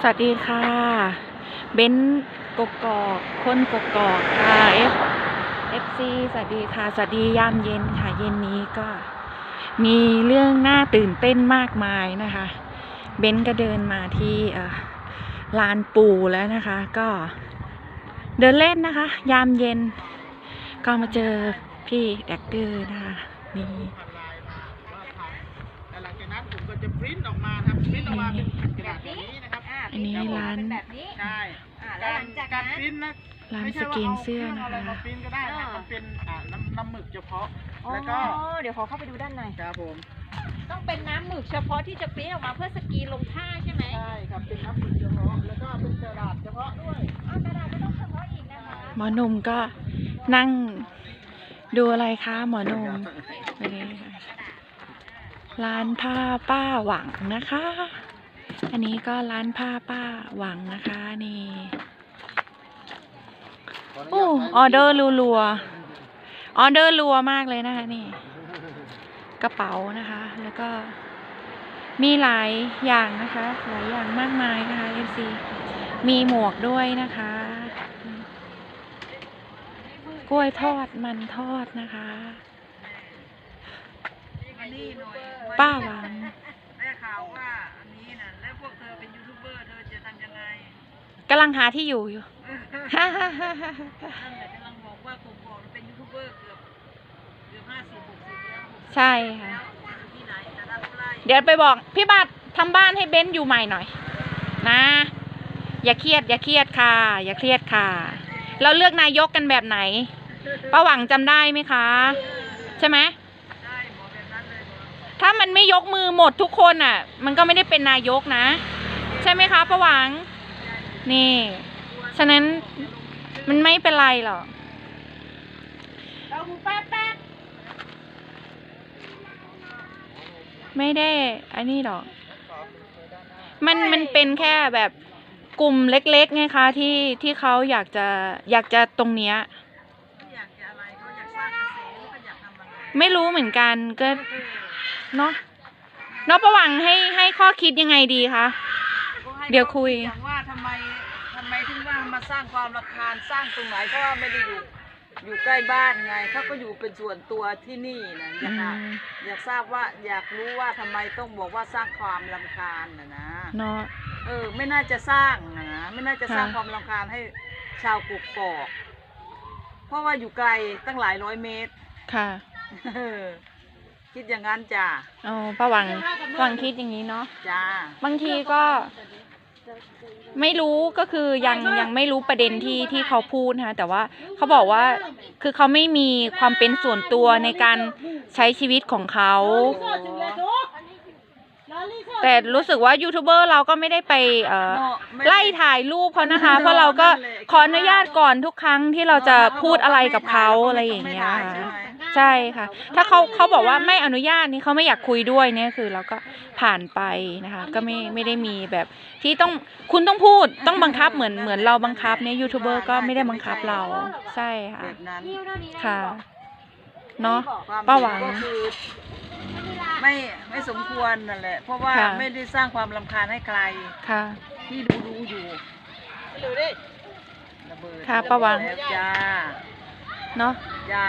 สวัสดีค่ะ เบ้นกกอกคนกกอกค่ะ F FC สวัสดีค่ะ สวัสดียามเย็นค่ะ เย็นนี้ก็ มีเรื่องน่าตื่นเต้นมากมายนะคะ เบนก็เดินมาที่ลานปูแล้วนะคะ ก็เดินเล่นนะคะ ยามเย็น ก็มาเจอพี่แดกเกอร์นะคะนี่แต่หลังจากนั้นผมก็จะปริ้นออกมาครับปริ้นออกมาเป็น อันนี้ร้าน เป็นแบบนี้ใช่อ่าแล้วหลังจากการนั้น ปริ้นนะร้านไม่สใช่ว่ากรีนเอาเสื้อครื่งนะอะไรคะมาปริ้นก็ได้นะอ่ามัมันเป็นอ่าน้ำน้ำหมึกเฉพาะ อ๋อ แล้วก็เดี๋ยวขอเข้าไปดูด้านใน ครับผม ต้องเป็นน้ำหมึกเฉพาะที่จะปริ้นออกมาเพื่อสกรีนลงผ้าใช่ไหมใช่ครับ เป็นน้ำหมึกเฉพาะ แล้วก็เป็นกระดาษเฉพาะด้วยอ๋อกระดาษก็ต้องเฉพาะอีกนะคะ หมอหนุ่มก็นั่งดูอะไรคะหมอหนุ่มไปเลยค่ะร้านผ้าป้าหวังนะคะ อันนี้ก็ร้านผ้าป้าหวังนะคะนี่โอ้ออเดอร์รัวๆออเดอร์รัวมากเลยนะคะนี่ กระเป๋านะคะ แล้วก็มีหลายอย่างนะคะ หลายอย่างมากมายนะคะ FC มีหมวกด้วยนะคะ กล้วยทอดมันทอดนะคะ ป้าหวัง กำลังหาที่อยู่อยู่นั่นแหละกำลังบอกว่าผมบอกเป็นยูทูบเบอร์เกือบเกือบห้าสิบหกสิบแล้วใช่ค่ะอยู่ที่ไหนแต่ละไร่เดี๋ยวไปบอก พี่บัตรทำบ้านให้เบ้นอยู่ใหม่หน่อย นะ อย่าเครียด อย่าเครียดค่ะ อย่าเครียดค่ะ เราเลือกนายกกันแบบไหนป้าหวังจำได้ไหมคะ ใช่ไหม ได้บอกแบบนั้นเลยบอกถ้ามันไม่ยกมือหมดทุกคนอะ มันก็ไม่ได้เป็นนายกนะ ใช่ไหมคะป้าหวัง นี่ ฉะนั้นมันไม่เป็นไรหรอกเราหูแป๊บแป๊บไม่ได้ อันนี้หรอก มันมันเป็นแค่แบบกลุ่มเล็กๆไงคะที่ที่เขาอยากจะอยากจะตรงเนี้ยไม่อยากจะอะไรเขาอยากสร้างกระแสหรือเขาอยากทำอะไรไม่รู้เหมือนกันก็เนาะเนาะประหวังให้ให้ข้อคิดยังไงดีคะก็ให้เดี๋ยวคุย สร้างความรำคาญสร้างตรงไหนเพราะว่าไม่ได้อยู่อยู่ใกล้บ้านไงเขาก็อยู่เป็นส่วนตัวที่นี่นะออืยากหามอยากทราบว่าอยากรู้ว่าทำไมต้องบอกว่าสร้างความรำคาญนะนะ เนาะ เออไม่น่าจะสร้างนะไม่น่าจะสร้างค่ะ ความรำคาญให้ชาวกุกกอกเพราะว่าอยู่ไกลตั้งหลายร้อยเมตร ค่ะเออคิดอย่างนั้นจ้าอ๋อประหวังประหวังคิดอย่างนี้เนาะ จ้าบางทีก็ ไม่รู้ก็คือยังยังไม่รู้ประเด็นที่ที่เขาพูดนะคะแต่ว่าเขาบอกว่าคือเขาไม่มีความเป็นส่วนตัวในการใช้ชีวิตของเขา แต่รู้สึกว่ายูทูบเบอร์เราก็ไม่ได้ไปเอ่อเนาะม่ไล่ถ่ายรูปเขานะคะ เพราะเราก็ขออนุญาตก่อนทุกครั้งที่เราจะพูดอะไรกับเขาอะไรอย่างเงี้ยค่ะ ใช่ค่ะ ถ้าเขาเขาบอกว่าไม่อนุญาตนี่เขาไม่อยากคุยด้วยเนี่ยคือเราก็ผ่านไปนะคะ ก็ไม่ไม่ได้มีแบบที่ต้องคุณต้องพูดต้องบังคับเหมือนเหมือนเราบังคับเนี่ยยูทูบเบอร์ก็ไม่ได้บังคับเราใช่ค่ะแบบนั้นนิ้วเท่านี้นค่ะเนาะความป้าหวัง ก็คือไม่ไม่สมควรนั่นแหละ เพราะว่าค่ะ ไม่ได้สร้างความรำคาญให้ใครค่ะ ที่ดูดูอยู่ดูดิระเบิดค่ะป้าหวัง แล้วจ้าเนาะ จ้า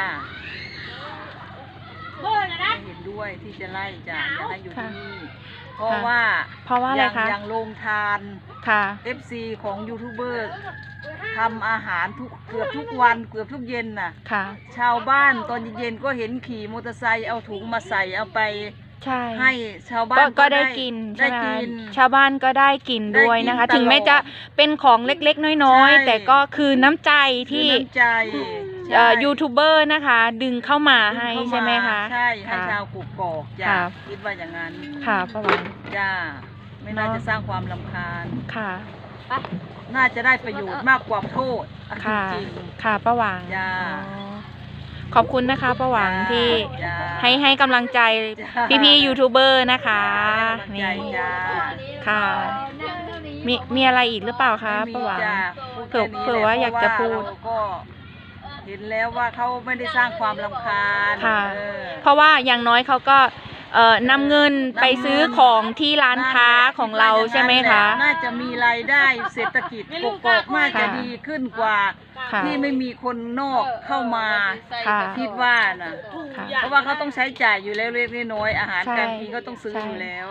เบอร์นะนะ ไม่เห็นด้วยที่จะไล่จ้าอยากให้อยู่ที่ค่ะนี่ เพราะว่าเพราะว่าอะไรอย่างคะอย่างโรงทาน ค่ะ FC ของยูทูบเบอร์ทำอาหารทุกเกือบทุกวันเกือบทุกเย็นน่ะ ค่ะ ชาวบ้านตอนเย็นๆก็เห็นขี่มอเตอร์ไซค์เอาถุงมาใส่เอาไป ใช่ ให้ชาวบ้าก็นก็ได้กินใช่ได้ไหมกิน ชาวบ้านก็ได้กินด้วยนะคะ ได้กินถึงแม้ตลอดจะเป็นของเล็กๆ น้อยใช่ ๆ แต่ก็คือน้ำใจที่ คือน้ำใจ เอ่อใช่ยูทูบเบอร์นะคะ ดึงเข้ามาให้เข้าาใช่ไหมคะ ใช่ให้ค่ะชาวกุกกอกจ้าค่ะ คิดว่าอย่างนั้นค่ะประวังจ้าไม่น่าเนอะ จะสร้างความลำคาญ ค่ะน่าจะได้ประโยชน์มากกว่าโทษอะค่ะ จริง ค่ะประวังจ้า อ๋อขอบคุณนะคะประวังจ้าที่จ้าให้ให้กำลังใจจ้า พี่ๆยูทูบเบอร์นะคะให้กำลังใจนี่จ้า ค่ะนั่งเท่านี้มีมีอะไรอีกหรือเปล่าคะไม่ประมีวัง จ้าพูดเผื่อแค่นี้เผื่อว่าแหละอยากจะพูด เพราว่าเราก็ เห็นแล้วว่าเขาไม่ได้สร้างความลำคาญค่ะ เออ เพราะว่าอย่างน้อยเขาก็เอ่อนำเงินไปซื้อของที่ร้านค้าของเราใช่ไหมคะ น่าจะมีรายได้เศรษฐกิจกกอกน่าจะค่ะดีขึ้นกว่า ค่ะ ที่ไม่มีคนนอกเข้ามาค่ะ คิดว่าน่ะค่ะ เพราะว่าเขาต้องใช้จ่ายอยู่แล้วเล็กๆน้อยๆอาหารใช่การกินก็ต้องซื้อใช่ อยู่แล้ว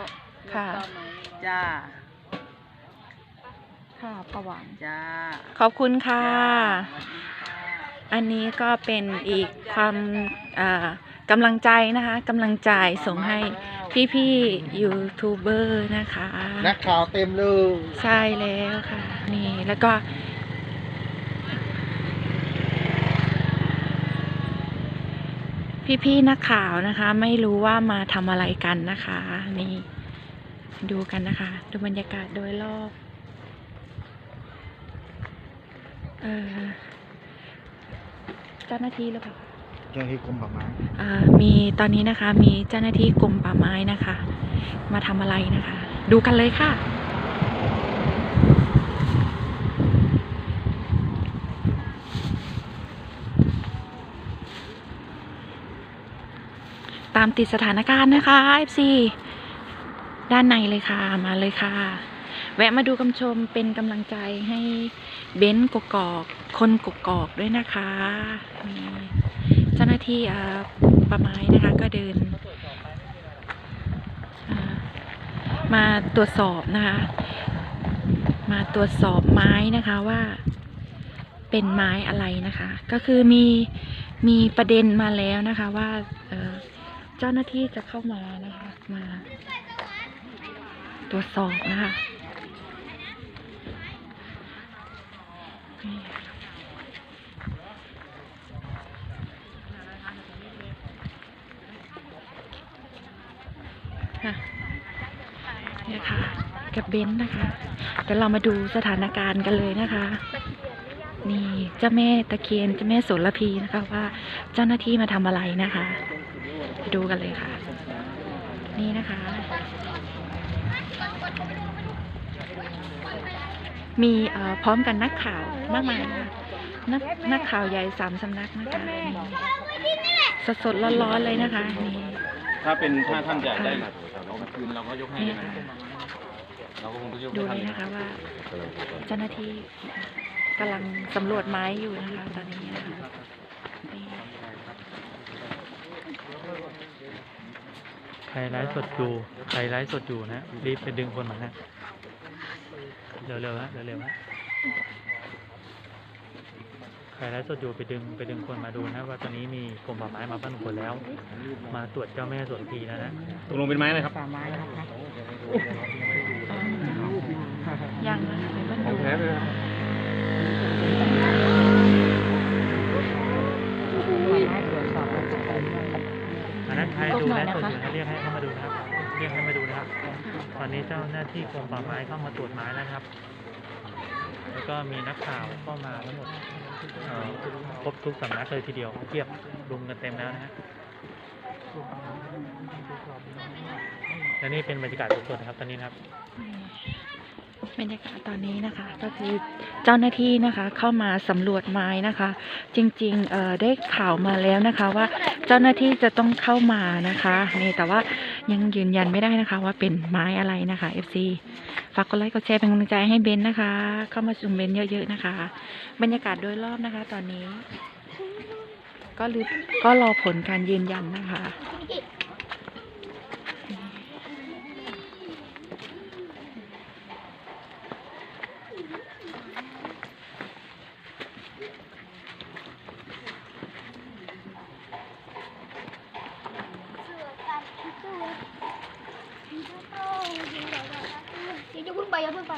ค่ะ จ้าค่ะประวัติจ้าขอบคุณค่ะสวัสดีค่ะ อันนี้ก็เป็นอีกความอ่ากำลังใจนะคะกำลังใจส่งให้พี่ๆยูทูบเบอร์นะคะ นักข่าวเต็มเลยใช่แล้วค่ะ นี่แล้วก็ พี่ๆนักข่าวนะคะ ไม่รู้ว่ามาทำอะไรกันนะคะ นี่ ดูกันนะคะ ดูบรรยากาศโดยรอบ เออ เจ้าหน้าที่หรือเปล่าเจ้าหน้าที่กรมป่าไม้อ่ามีตอนนี้นะคะมีเจ้าหน้าที่กรมป่าไม้นะคะ มาทำอะไรนะคะ ดูกันเลยค่ะตามติดสถานการณ์นะคะ FC ด้านในเลยค่ะ มาเลยค่ะ แวะมาดูกำชมเป็นกำลังใจให้เบ้นกกอก คนกกอกด้วยนะคะนี่เจ้าหน้าที่ป่าไม้นะคะก็เดิน มาตรวจสอบนะคะ มาตรวจสอบไม้นะคะว่าเป็นไม้อะไรนะคะ ก็คือมีมีประเด็นมาแล้วนะคะว่าเจ้าหน้าที่จะเข้ามานะคะ มาตรวจสอบนะคะนี่ค่ะเนี่ยค่ะ กั บเบนซ์นะคะ เดี๋ยวเรามาดูสถานการณ์กันเลยนะคะ นี่เจ้าแม่ตะเคียนเจ้าแม่โสระพีนะคะว่าเจ้าหน้าที่มาทำอะไรนะคะไปดูกันเลยค่ะ นี่นะคะ มีเอ่อพร้อมกันนักข่าวมากมายนะคะนักนักข่าวใหญ่สามสำนักนะคะสดสดๆร้อนๆเลยนะคะนี่ถ้าเป็นถ้าท่านจะได้มาเรามาคืนเราก็ยกให้นี่เลยนะค่ะ เราก็คงต้องยกดูให้เลท่านยเลยนะคะว่าเจ้าหน้าที่กำลังสำรวจไม้อยู่นะคะตอนนี้นะคะนี่ใครไลฟ์สดอยู่ใครไลฟ์สดอยู่นะรีบไปดึงคนมาฮะเร็วๆฮะเร็วๆฮะใครไลฟ์สดอยู่ไปดึงไปดึงคนมาดูนะ ว่าตอนนี้มีกรมป่าไม้มาพันคนแล้ว มาตรวจเจ้าแม่สวนทีแล้วนะตกลงเป็นไม้อะไรครับอ๋อ ยังนะคะเดี๋ยวมันขอดูงแท้เลยครับอันนั้นใครดูไลฟ์สดอยู่นะเรียกให้เข้ามาดูนะครับ เรียกให้มาดูนะครับ ตอนนี้เจ้าหน้าที่กรมป่าไม้เข้ามาตรวจไม้แล้วนะครับ แล้วก็มีนักข่าวเข้ามาทั้งหมดเอ่อครบทุกสำนักเลยทีเดียวเทียบรุมกันเต็มแล้วนะฮะ และนี่เป็นบรรยากาศสดๆนะครับตอนนี้นะครับบรรยากาศตอนนี้นะคะก็คือเจ้าหน้าที่นะคะเข้ามาสำรวจไม้นะคะ จริงๆเอ่อได้ข่าวมาแล้วนะคะว่าเจ้าหน้าที่จะต้องเข้ามานะคะนี่แต่ว่ายังยืนยันไม่ได้นะคะ ว่าเป็นไม้อะไรนะคะ FC ฝากกดไลค์กดแชร์เป็นกำลังใจให้เบนนะคะ เข้ามาชมเบนเยอะๆนะคะ บรรยากาศโดยรอบนะคะ ตอนนี้ ก็รก็รอผลการยืนยันนะคะ อย่าเพิ่งไป